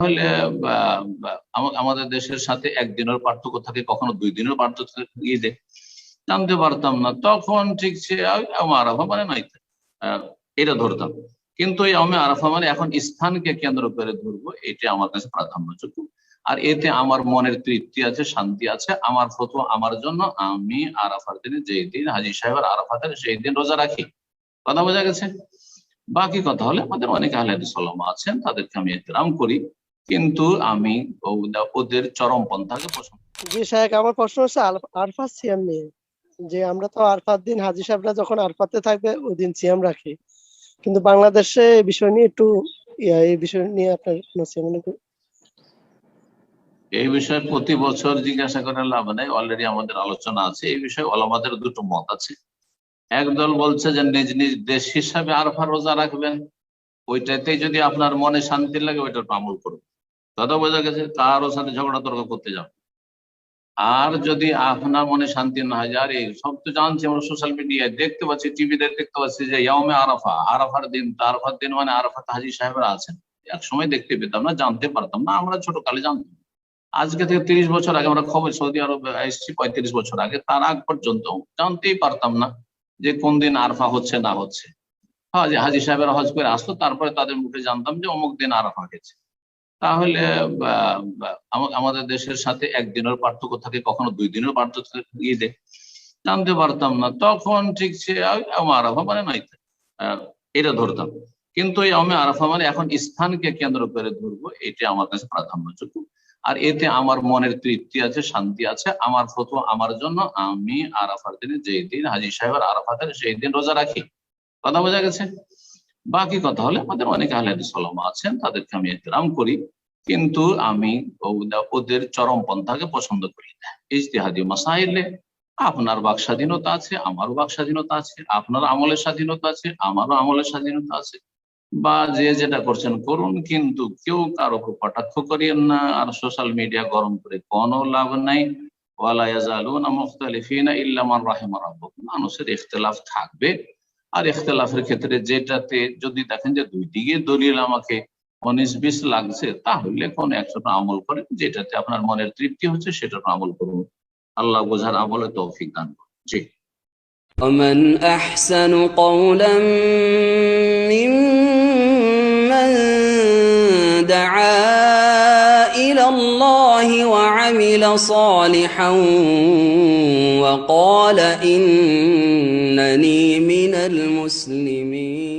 তাহলে আমাদের দেশের সাথে একদিনের পার্থক্য থাকে, কখনো দুই দিনের পার্থক্য থাকে ঈদে জানতে পারতাম না, তখন ঠিক সে আরাফা মানে নাই এটা ধরতাম। কিন্তু এই আমি আরাফা মানে এখন স্থানকে কেন্দ্র করে ধরবো এটা আমার কাছে প্রাধান্যযোগ্য আর এতে আমার মনের তৃপ্তি আছে, শান্তি আছে, আমার ফটো আমার জন্য, আমি আরাফার দিনে, যেই দিন হাজি সাহেবের আরাফাতের সেই দিন রোজা রাখি। কথা বোঝা গেছে? বাকি কথা হলে আমাদের অনেক আহলাদি সাল্লাম আছেন, তাদেরকে আমি এহতরাম করি। কিন্তু আমি ওদের চরম পন্থাকে পছন্দ জি শাহেক আমার প্রশ্ন হচ্ছে আরফাত সিয়াম নিয়ে যে আমরা তো আরফাত দিন হাজি সাহেবরা যখন আরফাতে থাকবে ওই দিন সিয়াম রাখি। কিন্তু বাংলাদেশে এই বিষয় নিয়ে একটু এই বিষয় নিয়ে আপনার কোনো এই বিষয়ে প্রতি বছর জিজ্ঞাসা করে লাভ নেই অলরেডি আমাদের আলোচনা আছে। এই বিষয়ে ওলামাদের দুটো মত আছে। একদল বলছে যে নিজ নিজ দেশ হিসাবে আরফা রোজা রাখবেন ওইটাতেই যদি আপনার মনে শান্তি লাগে ওইটার আমল করবেন দাদা বোঝা গেছে কারোর সাথে ঝগড়া তর্ক করতে যাও। আর যদি আপনার মনে শান্তি না হয়, আরে সব তো জানছি আমরা সোশ্যাল মিডিয়ায় দেখতে পাচ্ছি টিভিতে দেখতে পাচ্ছি যে ইয়ামে আরাফা, আরাফার দিন আরাফার দিন মানে আরাফাত হাজি সাহেবরা আছেন। এক সময় দেখতে পেতাম না, জানতে পারতাম না, আমরা ছোট কালে জানতাম। আজকে থেকে তিরিশ বছর আগে আমরা খবর, সৌদি আরব এসেছি পঁয়ত্রিশ বছর আগে, তার আগ পর্যন্ত জানতেই পারতাম না যে কোন দিন আরফা হচ্ছে না হচ্ছে। হ্যাঁ যে হাজি সাহেবের হজ করে আসতো তারপরে তাদের মুখে জানতাম যে অমুক দিন আরফা হয়েছে তাহলে আমাদের দেশের সাথে একদিনের পার্থক্য থাকে, কখনো দুই দিনের পার্থক্য থাকে ঈদে। জানতে পারতাম না, তখন ঠিক সে আরাফা মানে নাই এটা ধরতাম। কিন্তু এই আমি আরাফা মানে এখন স্থানকে কেন্দ্র করে ধরবো, এটা আমার কাছে প্রাধান্যযোগ্য। আর এতে আমার মনের তৃপ্তি আছে, শান্তি আছে, আমার ফটো আমার জন্য, আমি আরাফার দিনে যেই দিন হাজির সাহেবের আরাফাতের সেই দিন রোজা রাখি। কথা বোঝা গেছে? বাকি কথা হলে আমাদের অনেক আহলাদি সাল্লাম আছেন, তাদেরকে আমি এহতরাম করি। কিন্তু আমি ওদের চরম পন্থাকে পছন্দ করি না। ইজতিহাদি মাসাইলে আপনার বাক স্বাধীনতা আছে, আমারও বাক স্বাধীনতা আছে, আপনার আমলের স্বাধীনতা আছে, আমারও আমলের স্বাধীনতা আছে। বা যে যেটা করছেন করুন, কিন্তু কেউ কারও উপর কটাক্ষ করিয়েন না, আর সোশ্যাল মিডিয়া গরম করে কোনো লাভ নাই। ওয়ালা ইয়াজালুনা মুখতালিফিনা মান মানুষের ইখতিলাফ থাকবে। আর ইখতিলাফের ক্ষেত্রে যেটাতে যদি দেখেন যে দুই দিকে দলিল আমাকে উনিশ বিশ লাগছে তাহলে কোন একশোটা আমল করেন যেটাতে আপনার মনের তৃপ্তি হচ্ছে সেটার উপর আমল করুন আল্লাহ বোঝার আমলে তৌফিক দান করুন জি ومن أحسن قولا الله وعمل صالحا وقال إنني من المسلمين.